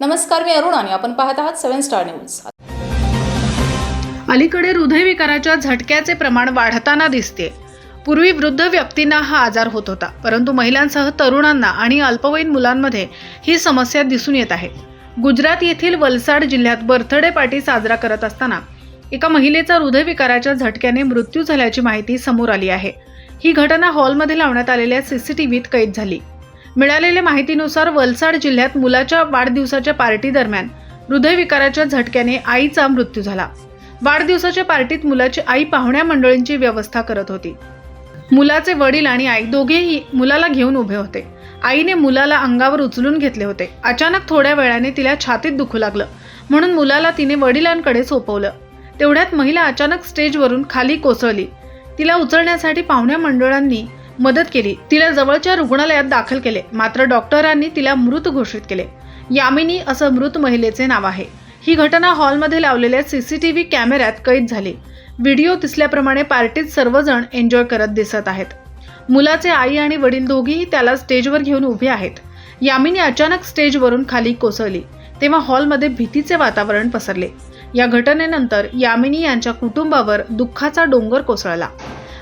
नमस्कार मी अरुण आणि आपण पाहत आहात सेव्हन स्टार न्यूज. अलीकडे हृदयविकाराच्या झटक्याचे प्रमाण वाढताना दिसते. पूर्वी वृद्ध व्यक्तींना हा आजार होत होता परंतु महिलांसह तरुणांना आणि अल्पवयीन मुलांमध्ये ही समस्या दिसून येत आहे. गुजरात येथील वलसाड जिल्ह्यात बर्थडे पार्टी साजरा करत असताना एका महिलेचा हृदयविकाराच्या झटक्याने मृत्यू झाल्याची माहिती समोर आली आहे. ही घटना हॉलमध्ये लावण्यात आलेल्या सीसीटीव्हीत कैद झाली. मिळालेल्या माहितीनुसार वलसाड जिल्ह्यात मुलाच्या वाढदिवसाच्या पार्टी दरम्यान हृदयविकाराच्या झटक्याने आईचा मृत्यू झाला. वाढदिवसाच्या पार्टीत मुलाची आई पाहुण्या मंडळींची व्यवस्था करत होती. मुलाचे वडील आणि आई दोघेही मुलाला घेऊन उभे होते. आईने मुलाला अंगावर उचलून घेतले होते. अचानक थोड्या वेळाने तिला छातीत दुखू लागलं. म्हणून मुलाला तिने वडिलांकडे सोपवलं. तेवढ्यात महिला अचानक स्टेजवरून खाली कोसळली. तिला उचलण्यासाठी पाहुण्या मंडळांनी मदत केली. तिला जवळच्या रुग्णालयात दाखल केले. मात्र डॉक्टरांनी तिला मृत घोषित केले. यामिनी असं मृत महिलेचे नाव आहे. ही घटना हॉलमध्ये लावलेल्या सीसीटीव्ही कॅमेऱ्यात कैद झाली. व्हिडिओ दिसल्याप्रमाणे पार्टीत सर्वजण एन्जॉय करत दिसत आहेत. मुलाचे आई आणि वडील दोघेही त्याला स्टेजवर घेऊन उभे आहेत. यामिनी अचानक स्टेजवरून खाली कोसळली. तेव्हा हॉलमध्ये भीतीचे वातावरण पसरले. या घटनेनंतर यामिनी यांच्या कुटुंबावर दुःखाचा डोंगर कोसळला.